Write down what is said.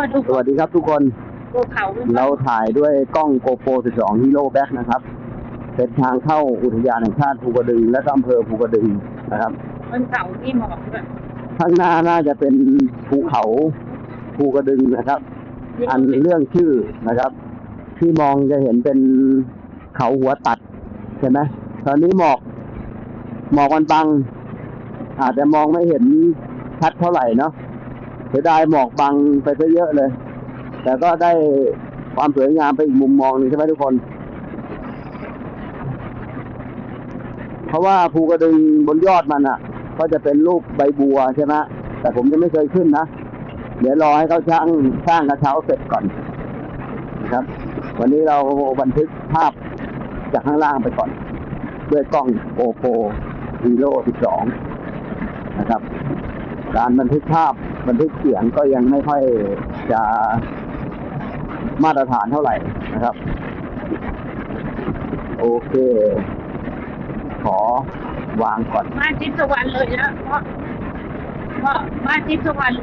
อดูสวัสดีครับทุกคน ภูเขาด้วยเราถ่ายด้วยกล้อง GoPro 12 Hero Back นะครับ เป็นทางเข้าอุทยานแห่งชาติภูกระดึง และก็อำเภอภูกระดึงนะครับ บนเขาที่หมอกด้วยข้างหน้าน่าจะเป็นภูเขาภูกระดึงนะครับ อันเรื่องชื่อนะครับ ที่มองจะเห็นเป็นเขาหัวตัดใช่ไหมตอนนี้หมอกหมอกมันบัง อาจจะมองไม่เห็นชัดเท่าไหร่เนาะ เสียดายหมอกบังไปซะเยอะเลย แต่ก็ได้ความสวยงามไปอีกมุมมองหนึงใช่ไหมทุกคน เพราะว่าภูกระดึงบนยอดมันอะ ก็จะเป็นรูปใบบัวใช่ไหมแต่ผมยังไม่เคยขึ้นนะ เดี๋ยวรอให้เขาช่างสร้างกระเช้าเสร็จก่อนนะครับ วันนี้เราบันทึกภาพจากข้างล่างไปก่อน ด้วยกล้องโ o โ o Hero 12 นะครับ การบันทึกภาพ บันทึกเสียงก็ยังไม่ค่อยจะมาตรฐานเท่าไหร่นะครับ โอเค ขอวางก่อน มาทิพย์สวรรค์เลยนะเพราะเพราะมาทิพย์สวรรค์